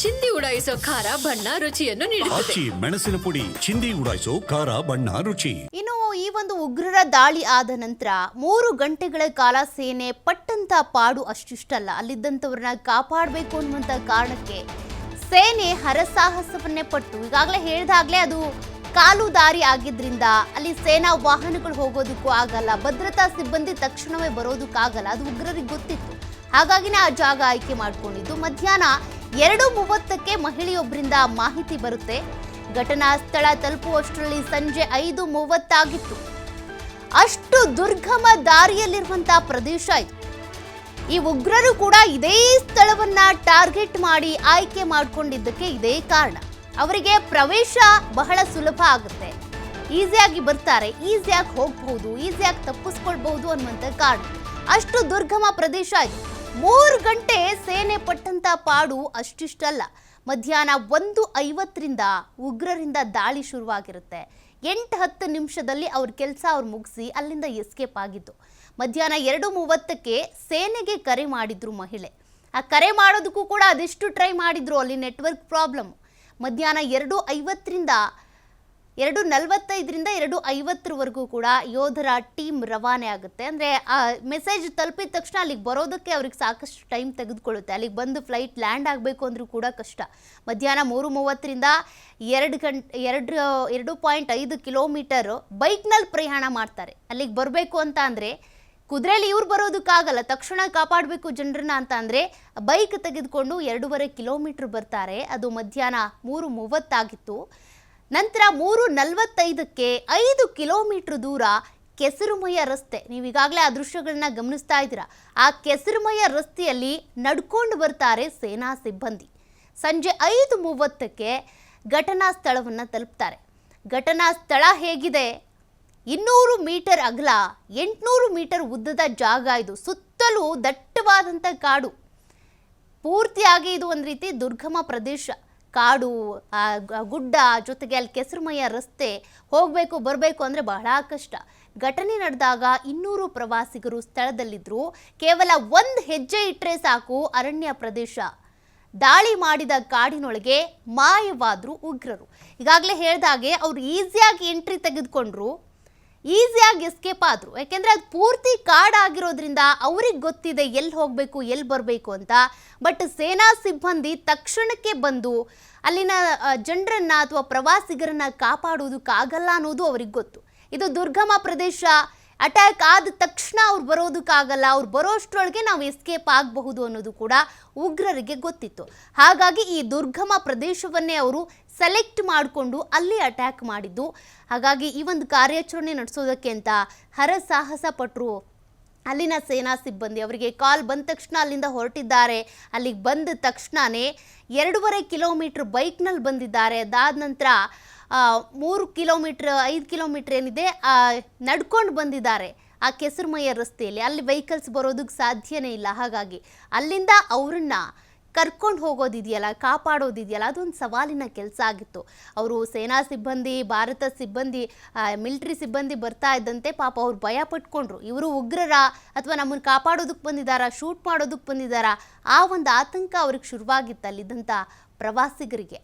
ಚಿಂದಿ ಉಡಾಯಿಸೋ ಖಾರ ಬಣ್ಣ ರುಚಿಯನ್ನು ನೀಡುತ್ತದೆ. ಆಚಿ ಮೆಣಸಿನ ಪುಡಿ ಚಿಂದಿ ಉಡಾಯಿಸೋ ಖಾರ ಬಣ್ಣ ರುಚಿ. ಇನ್ನು ಈ ಒಂದು ಉಗ್ರರ ದಾಳಿ ಆದ ನಂತರ ಮೂರು ಗಂಟೆಗಳ ಕಾಲ ಸೇನೆ ಪಟ್ಟಂತ ಪಾಡು ಅಷ್ಟಿಷ್ಟಲ್ಲ. ಅಲ್ಲಿದ್ದಂಥವ್ರನ್ನ ಕಾಪಾಡಬೇಕು ಅನ್ನುವಂಥ ಕಾರಣಕ್ಕೆ ಸೇನೆ ಹರಸಾಹಸವನ್ನೇ ಪಟ್ಟು. ಈಗಾಗಲೇ ಹೇಳಿದಾಗಲೇ ಅದು ಕಾಲು ದಾರಿ ಆಗಿದ್ರಿಂದ ಅಲ್ಲಿ ಸೇನಾ ವಾಹನಗಳು ಹೋಗೋದಕ್ಕೂ ಆಗಲ್ಲ. ಭದ್ರತಾ ಸಿಬ್ಬಂದಿ ತಕ್ಷಣವೇ ಬರೋದಕ್ಕಾಗಲ್ಲ ಅದು ಉಗ್ರರಿಗೆ ಗೊತ್ತಿತ್ತು. ಹಾಗಾಗಿನೇ ಆ ಜಾಗ ಆಯ್ಕೆ ಮಾಡ್ಕೊಂಡಿದ್ದು. ಮಧ್ಯಾಹ್ನ ಎರಡು ಮೂವತ್ತಕ್ಕೆ ಮಹಿಳೆಯೊಬ್ಬರಿಂದ ಮಾಹಿತಿ ಬರುತ್ತೆ. ಘಟನಾ ಸ್ಥಳ ತಲುಪುವಷ್ಟರಲ್ಲಿ ಸಂಜೆ ಐದು ಮೂವತ್ತಾಗಿತ್ತು. ಅಷ್ಟು ದುರ್ಗಮ ದಾರಿಯಲ್ಲಿರುವಂತಹ ಪ್ರದೇಶ ಇದು. ಈ ಉಗ್ರರು ಕೂಡ ಇದೇ ಸ್ಥಳವನ್ನ ಟಾರ್ಗೆಟ್ ಮಾಡಿ ಆಯ್ಕೆ ಮಾಡಿಕೊಂಡಿದ್ದಕ್ಕೆ ಇದೇ ಕಾರಣ. ಅವರಿಗೆ ಪ್ರವೇಶ ಬಹಳ ಸುಲಭ ಆಗುತ್ತೆ. ಈಸಿಯಾಗಿ ಬರ್ತಾರೆ, ಈಸಿಯಾಗಿ ಹೋಗಬಹುದು, ಈಸಿಯಾಗಿ ತಪ್ಪಿಸ್ಕೊಳ್ಬಹುದು ಅನ್ನುವಂಥ ಕಾರಣ. ಅಷ್ಟು ದುರ್ಗಮ ಪ್ರದೇಶ ಇದು. ಮೂರು ಗಂಟೆ ಸೇನೆ ಪಟ್ಟಂತ ಪಾಡು ಅಷ್ಟಿಷ್ಟಲ್ಲ. ಮಧ್ಯಾಹ್ನ ಒಂದು ಐವತ್ತರಿಂದ ಉಗ್ರರಿಂದ ದಾಳಿ ಶುರುವಾಗಿರುತ್ತೆ. ಎಂಟು ಹತ್ತು ನಿಮಿಷದಲ್ಲಿ ಅವ್ರ ಕೆಲಸ ಅವ್ರು ಮುಗಿಸಿ ಅಲ್ಲಿಂದ ಎಸ್ಕೇಪ್ ಆಗಿದ್ದು. ಮಧ್ಯಾಹ್ನ ಎರಡು ಮೂವತ್ತಕ್ಕೆ ಸೇನೆಗೆ ಕರೆ ಮಾಡಿದ್ರು ಮಹಿಳೆ. ಆ ಕರೆ ಮಾಡೋದಕ್ಕೂ ಕೂಡ ಅದೆಷ್ಟು ಟ್ರೈ ಮಾಡಿದ್ರು ಅಲ್ಲಿ ನೆಟ್ವರ್ಕ್ ಪ್ರಾಬ್ಲಮ್ ಮಧ್ಯಾಹ್ನ ಎರಡು ಐವತ್ತರಿಂದ ಎರಡು ನಲವತ್ತೈದರಿಂದ ಎರಡು ಐವತ್ತರವರೆಗೂ ಕೂಡ ಯೋಧರ ಟೀಮ್ ರವಾನೆ ಆಗುತ್ತೆ. ಅಂದರೆ, ಆ ಮೆಸೇಜ್ ತಲುಪಿದ ತಕ್ಷಣ ಅಲ್ಲಿಗೆ ಬರೋದಕ್ಕೆ ಅವ್ರಿಗೆ ಸಾಕಷ್ಟು ಟೈಮ್ ತೆಗೆದುಕೊಳ್ಳುತ್ತೆ. ಅಲ್ಲಿಗೆ ಬಂದು ಫ್ಲೈಟ್ ಲ್ಯಾಂಡ್ ಆಗಬೇಕು ಅಂದರೂ ಕೂಡ ಕಷ್ಟ. ಮಧ್ಯಾಹ್ನ ಮೂರು ಮೂವತ್ತರಿಂದ ಎರಡು ಗಂಟೆ ಎರಡು ಎರಡು ಪಾಯಿಂಟ್ ಐದು ಕಿಲೋಮೀಟರ್ ಬೈಕ್ನಲ್ಲಿ ಪ್ರಯಾಣ ಮಾಡ್ತಾರೆ. ಅಲ್ಲಿಗೆ ಬರಬೇಕು ಅಂತ ಅಂದರೆ ಕುದುರೆಯಲ್ಲಿ ಇವ್ರು ಬರೋದಕ್ಕಾಗಲ್ಲ. ತಕ್ಷಣ ಕಾಪಾಡಬೇಕು ಜನರನ್ನ ಅಂತ ಅಂದರೆ ಬೈಕ್ ತೆಗೆದುಕೊಂಡು ಎರಡೂವರೆ ಕಿಲೋಮೀಟ್ರ್ ಬರ್ತಾರೆ. ಅದು ಮಧ್ಯಾಹ್ನ ಮೂರು ಮೂವತ್ತಾಗಿತ್ತು. ನಂತರ ಮೂರು ನಲವತ್ತೈದಕ್ಕೆ ಐದು ಕಿಲೋಮೀಟರ್ ದೂರ ಕೆಸರುಮಯ ರಸ್ತೆ. ನೀವು ಈಗಾಗಲೇ ಆ ದೃಶ್ಯಗಳನ್ನ ಗಮನಿಸ್ತಾ ಇದ್ದೀರಾ. ಆ ಕೆಸರುಮಯ ರಸ್ತೆಯಲ್ಲಿ ನಡ್ಕೊಂಡು ಬರ್ತಾರೆ ಸೇನಾ ಸಿಬ್ಬಂದಿ. ಸಂಜೆ ಐದು ಮೂವತ್ತಕ್ಕೆ ಘಟನಾ ಸ್ಥಳವನ್ನು ತಲುಪ್ತಾರೆ. ಘಟನಾ ಸ್ಥಳ ಹೇಗಿದೆ? ಇನ್ನೂರು ಮೀಟರ್ ಅಗಲ, ಎಂಟುನೂರು ಮೀಟರ್ ಉದ್ದದ ಜಾಗ ಇದು. ಸುತ್ತಲೂ ದಟ್ಟವಾದಂಥ ಕಾಡು. ಪೂರ್ತಿಯಾಗಿ ಇದು ಒಂದು ರೀತಿ ದುರ್ಗಮ ಪ್ರದೇಶ. ಕಾಡು ಗುಡ್ಡ, ಜೊತೆಗೆ ಅಲ್ಲಿ ಕೆಸರುಮಯ ರಸ್ತೆ, ಹೋಗಬೇಕು, ಬರಬೇಕು ಅಂದರೆ ಬಹಳ ಕಷ್ಟ. ಘಟನೆ ನಡೆದಾಗ ಇನ್ನೂರು ಪ್ರವಾಸಿಗರು ಸ್ಥಳದಲ್ಲಿದ್ದರು ಕೇವಲ ಒಂದು ಹೆಜ್ಜೆ ಇಟ್ಟರೆ ಸಾಕು ಅರಣ್ಯ ಪ್ರದೇಶ. ದಾಳಿ ಮಾಡಿದ ಕಾಡಿನೊಳಗೆ ಮಾಯವಾದ್ರು ಉಗ್ರರು. ಈಗಾಗಲೇ ಹೇಳಿದಾಗೆ ಅವ್ರು ಈಸಿಯಾಗಿ ಎಂಟ್ರಿ ತೆಗೆದುಕೊಂಡ್ರು. ಈಸಿಯಾಗಿ ಎಸ್ಕೇಪ್ ಆದರು. ಯಾಕೆಂದರೆ ಅದು ಪೂರ್ತಿ ಕಾಡಾಗಿರೋದ್ರಿಂದ ಅವ್ರಿಗೆ ಗೊತ್ತಿದೆ ಎಲ್ಲಿ ಹೋಗಬೇಕು ಎಲ್ಲಿ ಬರಬೇಕು ಅಂತ. ಬಟ್ ಸೇನಾ ಸಿಬ್ಬಂದಿ ತಕ್ಷಣಕ್ಕೆ ಬಂದು ಅಲ್ಲಿನ ಜನರನ್ನ ಅಥವಾ ಪ್ರವಾಸಿಗರನ್ನ ಕಾಪಾಡುವುದಕ್ಕಾಗಲ್ಲ ಅನ್ನೋದು ಅವ್ರಿಗೆ ಗೊತ್ತು. ಇದು ದುರ್ಗಮ ಪ್ರದೇಶ ಅಟ್ಯಾಕ್ ಆದ ತಕ್ಷಣ ಅವ್ರು ಬರೋದಕ್ಕಾಗಲ್ಲ, ಅವ್ರು ಬರೋಷ್ಟರೊಳಗೆ ನಾವು ಎಸ್ಕೇಪ್ ಆಗಬಹುದು ಅನ್ನೋದು ಕೂಡ ಉಗ್ರರಿಗೆ ಗೊತ್ತಿತ್ತು. ಹಾಗಾಗಿ ಈ ದುರ್ಗಮ ಪ್ರದೇಶವನ್ನೇ ಅವರು ಸೆಲೆಕ್ಟ್ ಮಾಡಿಕೊಂಡು ಅಲ್ಲಿ ಅಟ್ಯಾಕ್ ಮಾಡಿದ್ದು. ಹಾಗಾಗಿ ಈ ಒಂದು ಕಾರ್ಯಾಚರಣೆ ನಡೆಸೋದಕ್ಕೆ ಅಂತ ಹರಸಾಹಸ ಪಟ್ಟರು ಅಲ್ಲಿನ ಸೇನಾ ಸಿಬ್ಬಂದಿ ಅವರಿಗೆ ಕಾಲ್ ಬಂದ ತಕ್ಷಣ ಅಲ್ಲಿಂದ ಹೊರಟಿದ್ದಾರೆ. ಅಲ್ಲಿಗೆ ಬಂದ ತಕ್ಷಣವೇ ಎರಡೂವರೆ ಕಿಲೋಮೀಟ್ರ್ ಬೈಕ್ನಲ್ಲಿ ಬಂದಿದ್ದಾರೆ. ಅದಾದ ನಂತರ ಮೂರು ಕಿಲೋಮೀಟ್ರ್, ಐದು ಕಿಲೋಮೀಟ್ರ್ ಏನಿದೆ ನಡ್ಕೊಂಡು ಬಂದಿದ್ದಾರೆ ಆ ಕೆಸರುಮಯ ರಸ್ತೆಯಲ್ಲಿ. ಅಲ್ಲಿ ವೆಹಿಕಲ್ಸ್ ಬರೋದಕ್ಕೆ ಸಾಧ್ಯನೇ ಇಲ್ಲ. ಹಾಗಾಗಿ ಅಲ್ಲಿಂದ ಅವರನ್ನ ಕರ್ಕೊಂಡು ಹೋಗೋದಿದೆಯಲ್ಲ, ಕಾಪಾಡೋದಿದೆಯಲ್ಲ, ಅದೊಂದು ಸವಾಲಿನ ಕೆಲಸ ಆಗಿತ್ತು. ಅವರು ಸೇನಾ ಸಿಬ್ಬಂದಿ, ಭಾರತ ಸಿಬ್ಬಂದಿ ಮಿಲಿಟ್ರಿ ಸಿಬ್ಬಂದಿ ಬರ್ತಾ ಇದ್ದಂತೆ ಪಾಪ ಅವ್ರು ಭಯ ಪಟ್ಕೊಂಡ್ರು. ಇವರು ಉಗ್ರರ ಅಥವಾ ನಮ್ಮನ್ನು ಕಾಪಾಡೋದಕ್ಕೆ ಬಂದಿದ್ದಾರಾ ಶೂಟ್ ಮಾಡೋದಕ್ಕೆ ಬಂದಿದ್ದಾರಾ, ಆ ಒಂದು ಆತಂಕ ಅವ್ರಿಗೆ ಶುರುವಾಗಿತ್ತು ಅಲ್ಲಿದ್ದಂಥ ಪ್ರವಾಸಿಗರಿಗೆ.